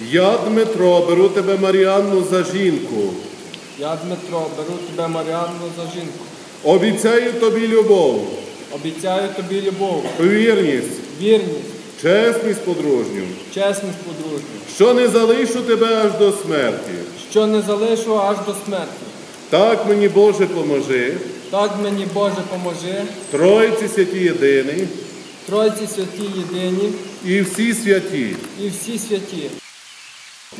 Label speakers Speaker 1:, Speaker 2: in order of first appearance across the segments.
Speaker 1: Я, Дмитро, беру тебе Маріанну за жінку.
Speaker 2: Я, Дмитро, беру тебе Маріанну за жінку.
Speaker 1: Обіцяю тобі любов,
Speaker 2: Обіцяю тобі любов,
Speaker 1: вірність,
Speaker 2: вірність,
Speaker 1: чесність подружню,
Speaker 2: чесність подружню,
Speaker 1: що не залишу тебе аж до смерті.
Speaker 2: що не залишу аж до смерті.
Speaker 1: Так мені Боже поможи,
Speaker 2: Так мені Боже поможи,
Speaker 1: Тройці святі єдиний
Speaker 2: Тройці святі єдині
Speaker 1: і всі святі.
Speaker 2: і всі святі.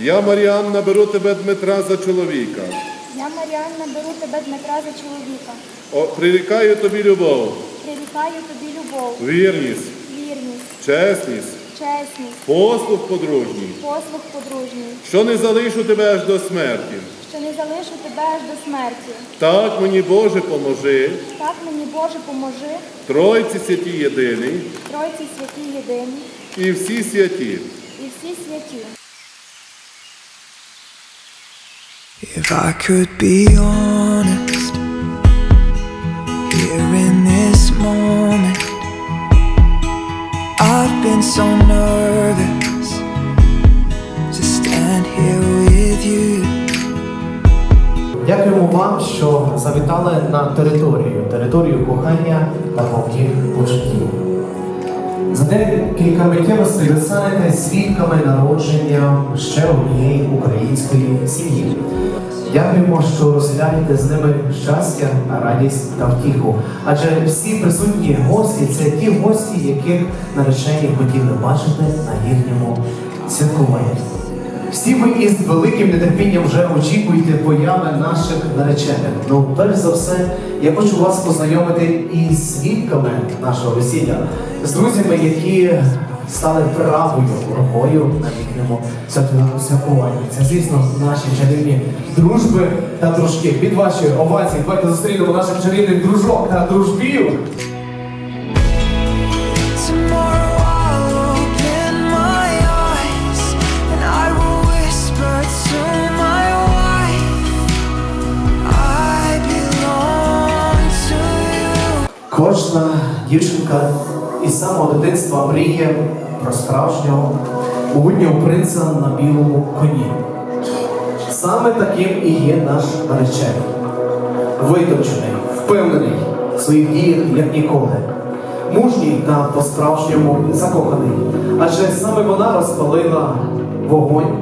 Speaker 1: Я, Маріанна, беру тебе Дмитра за чоловіка.
Speaker 3: Я, Маріанна, беру тебе Дмитра за чоловіка.
Speaker 1: О, прирікаю тобі любов,
Speaker 3: Прирікаю тобі любов,
Speaker 1: вірність,
Speaker 3: вірність,
Speaker 1: чесність,
Speaker 3: чесність,
Speaker 1: послуг подружній,
Speaker 3: послуг подружній,
Speaker 1: що не залишу тебе аж до смерті.
Speaker 3: що не залишу тебе аж до смерті.
Speaker 1: Так мені Боже поможи,
Speaker 3: Так мені Боже поможи,
Speaker 1: Тройці святі єдиний
Speaker 3: Тройці святі єдині
Speaker 1: і всі святі.
Speaker 3: і всі святі.
Speaker 4: If I could be honest, here in this moment, I've been so nervous to stand here with you.
Speaker 5: Дякуємо вам, що завітали на територію, територію кохання та палких почуттів. За декілька миттєвостей ви станете свідками народження ще однієї української сім'ї. Дякуємо, що розділяєте з ними щастя, радість та втіху. Адже всі присутні гості це ті гості, яких наречені хотіли бачити на їхньому святкуванні. Всі ви із великим нетерпінням вже очікуєте появи наших наречених. Ну, перш за все, я хочу вас познайомити із свідками нашого весілля, з друзями, які стали правою рукою на їхньому святу- святкуванні. Це, звісно, наші чарівні дружби та дружки. Під ваші овації давайте зустрінемо наших чарівних дружок та дружбів. Кожна дівчинка із самого дитинства мріє про справжнього могутнього принца на білому коні. Саме таким і є наш наречений. Витончений, впевнений в своїх діях як ніколи. Мужній та по-справжньому закоханий. Адже саме вона розпалила вогонь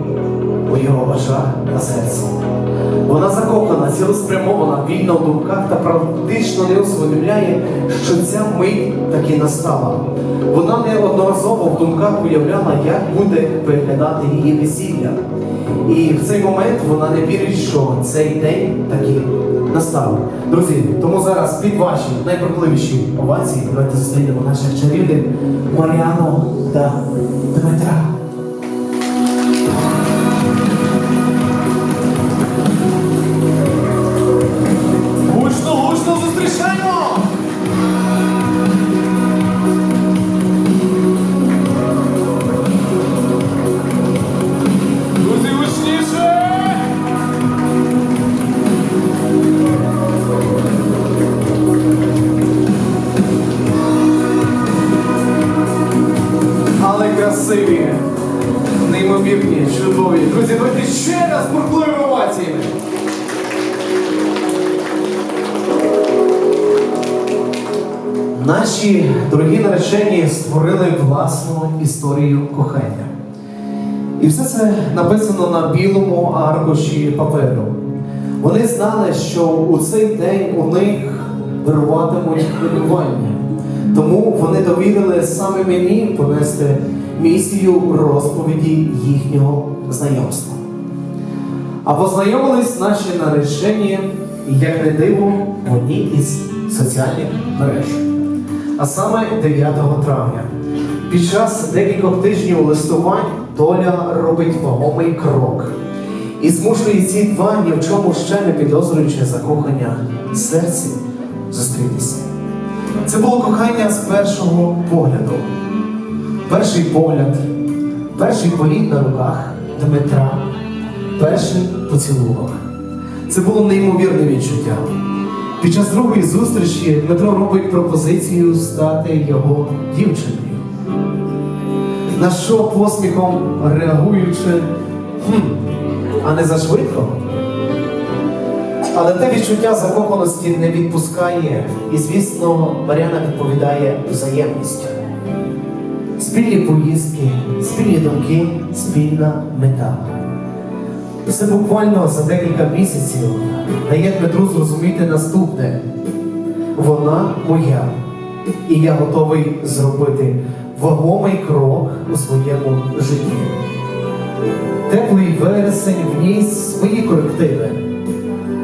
Speaker 5: у його очах та серці. Вона закохана, цілеспрямована, вільна в думках та практично не усвідомляє, що ця мить таки настала. Вона неодноразово в думках уявляла, як буде виглядати її весілля. І в цей момент вона не вірить, що цей день таки настав. Друзі, тому зараз під ваші найпрокливіші овації давайте зустрінемо наших чарівних Маріану та Дмитра. Дорогі наречені створили власну історію кохання. І все це написано на білому аркуші паперу. Вони знали, що у цей день у них вируватимуть хвилювання. Тому вони довірили саме мені понести місію розповіді їхнього знайомства. А познайомились наші наречені, як не диво, в одній із соціальних мереж. А саме 9 травня. Під час декількох тижнів листувань доля робить вагомий крок і змушує ці два ні в чому ще не підозрюючи закохання серці зустрітися. Це було кохання з першого погляду. Перший погляд, перший політ на руках Дмитра, перший поцілунок. Це було неймовірне відчуття. Під час другої зустрічі Дмитро робить пропозицію стати його дівчиною. На що посміхом реагуючи, хм, а не зашвидко. Але те відчуття закоханості не відпускає, і, звісно, Мар'яна відповідає взаємністю. Спільні поїздки, спільні думки, спільна мета. Все буквально за декілька місяців дає Дмитру зрозуміти наступне. Вона моя, і я готовий зробити вагомий крок у своєму житті. Теплий вересень вніс свої корективи.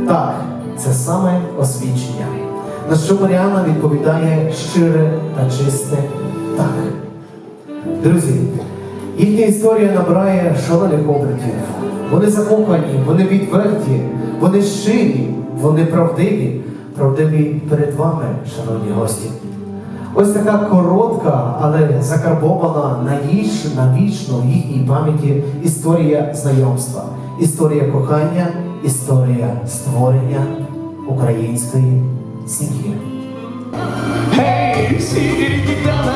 Speaker 5: Так, це саме освічення. На що Маріана відповідає щире та чисте так. Друзі, їхня історія набирає шалених обертів. Вони закохані, вони відверті, вони щирі, вони правдиві, правдиві перед вами, шановні гості. Ось така коротка, але закарбована наїж, навічно в їхній пам'яті історія знайомства, історія кохання, історія створення української сім'ї.
Speaker 6: Hey,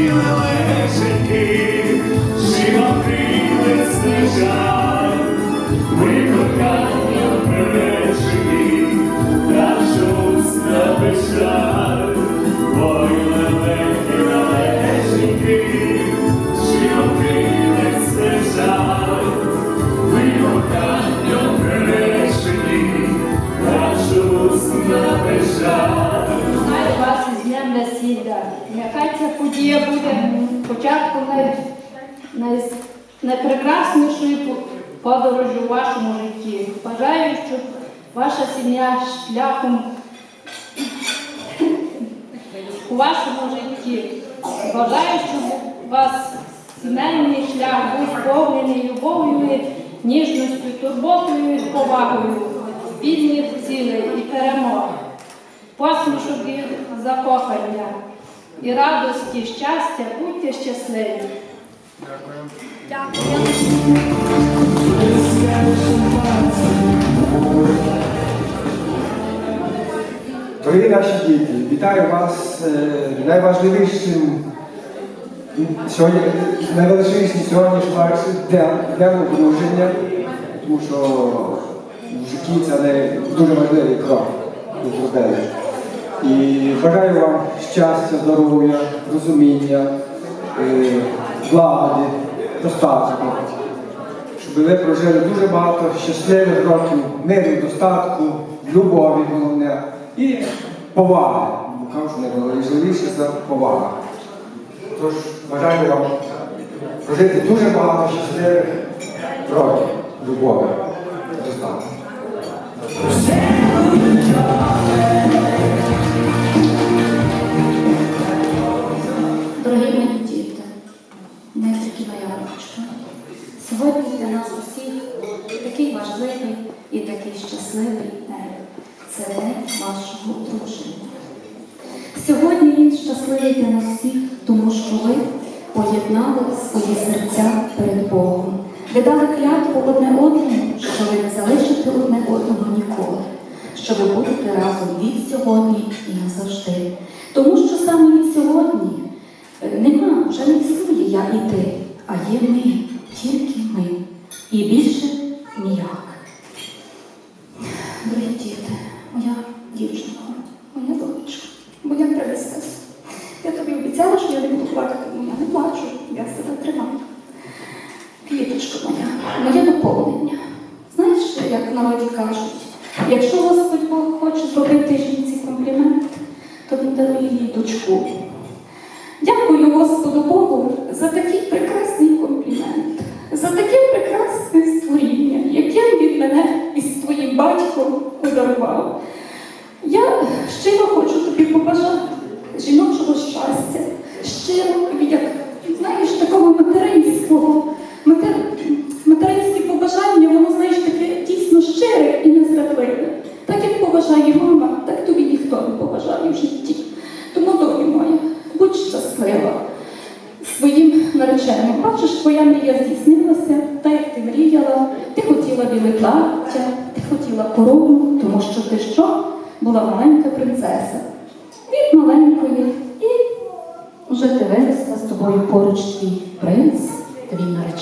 Speaker 6: лелеки, лелешеньки, живокрили снежать, ми кохання бережені, наш уста бежать,
Speaker 7: най, найпрекраснішої по- подорожі у вашому житті. Бажаю, щоб ваша сім'я шляхом у вашому житті. Бажаю, щоб у вас сімейний шлях був сповнений любов'ю, ніжністю, турботою і повагою, спільних цілей і перемог посмішок і закохання і радості, щастя, будьте щасливі.
Speaker 8: Дорогі наші діти, вітаю вас е, найважливішим сьогодні, найважливішим сьогодні день одруження, тому що в житті це не дуже важливий крок зробили. І бажаю вам щастя, здоров'я, розуміння, влади, достатку, щоб ви прожили дуже багато щасливих років, миру, достатку, любові головне і поваги. Бо кажу, що найважливіше це повага. Тож бажаю вам прожити дуже багато щасливих років, любові, достатку.
Speaker 9: Сьогодні для нас усіх такий важливий і такий щасливий день. Це день вашого одруження. Сьогодні він щасливий для нас всіх, тому що ви поєднали свої серця перед Богом. Ви дали клятву одне одному, що ви не залишите одне одного ніколи, що ви будете разом від сьогодні і назавжди. Тому що саме від сьогодні е, нема, вже не існує я і ти, а є ми, тільки. І більше ніяк. Дорогі діти, моя дівчинка, моя донечка, моя принцеса. Я тобі обіцяла, що я не буду плакати, але я не плачу, я себе тримаю. Квіточка моя, моє доповнення. Знаєш, як народі кажуть, якщо Господь Бог хоче зробити жінці комплімент, то він дарує їй дочку. Дякую Господу Богу за такий прекрасний комплімент, за таке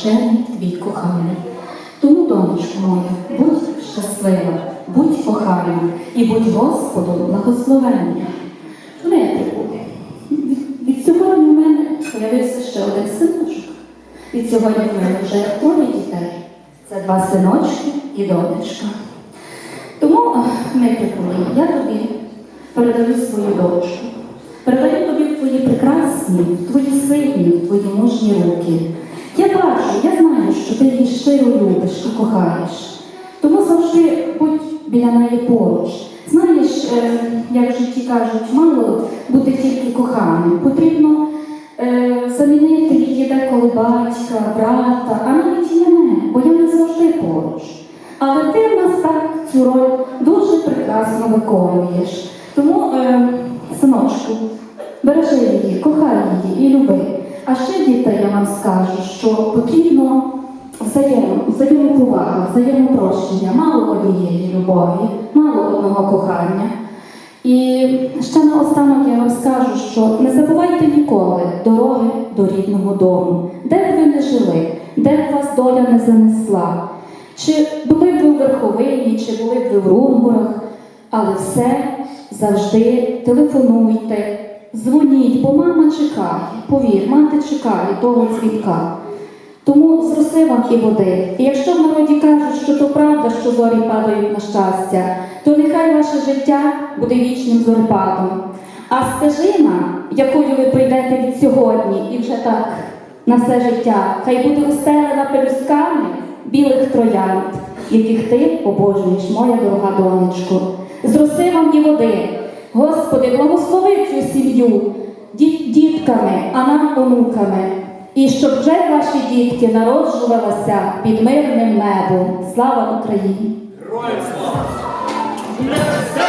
Speaker 9: твій твій коханий. Тому, донечко моя, будь щаслива, будь кохана і будь Господом благословенна. Дмитрику, від- від сьогодні в мене з'явився ще один синочок. Від сьогодні в мене вже троє дітей. Це два синочки і донечка. Тому, Дмитрику, мій, я тобі передаю свою дочку. Передаю тобі твої прекрасні, твої сильні, твої мужні руки. Я бачу, я знаю, що ти її щиро любиш і кохаєш. Тому завжди будь біля неї поруч. Знаєш, е, як в житті кажуть, мало бути тільки коханим. Потрібно е, замінити її деколи батька, брата, а навіть і мене, бо я не завжди поруч. Але ти в нас так цю роль дуже прекрасно виконуєш. Тому, е, синочку, бережи її, кохай її і люби. А ще дітей я вам скажу, що потрібно взаєм, взаємоповага, взаємопрощення, мало однієї любові, мало одного кохання. І ще наостанок я вам скажу, що не забувайте ніколи дороги до рідного дому, де б ви не жили, де б вас доля не занесла. Чи були б ви в Верховині, чи були б ви в Рунгурах, але все завжди телефонуйте, дзвоніть, бо мама чекає. Повір, мати чекає того дзвінка. Тому зроси вам і води. І якщо в народі кажуть, що то правда, що зорі падають на щастя, то нехай ваше життя буде вічним зорепадом. А стежина, якою ви прийдете від сьогодні, і вже так на все життя, хай буде устелена пелюстками білих троянд, яких ти обожнюєш, моя дорога донечко. Зроси вам і води. Господи, благослови цю сім'ю дітками, а нам онуками. І щоб вже ваші дітки народжувалися під мирним небом. Слава Україні!
Speaker 6: Віногради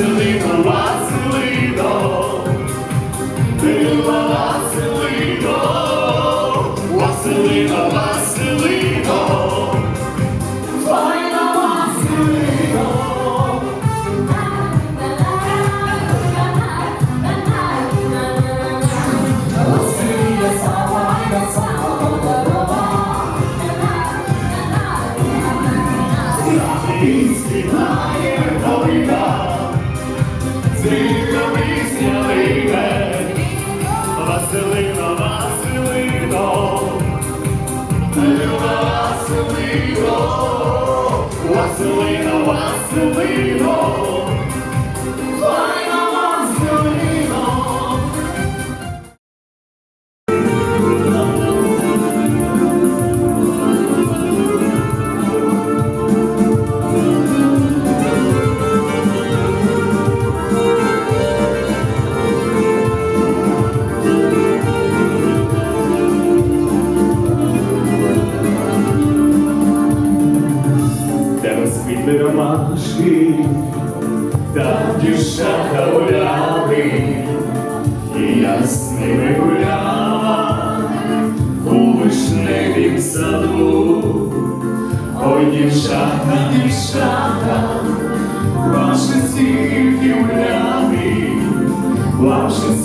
Speaker 6: Василино, Василино.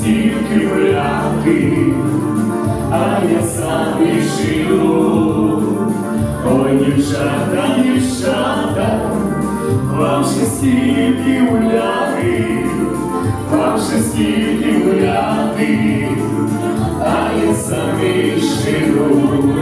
Speaker 6: Ваше стільки гуляти, а я сам живу. Ой, дівчата, дівчата, вам ще стільки гуляти, вам ще стільки гуляти, а я самі живу.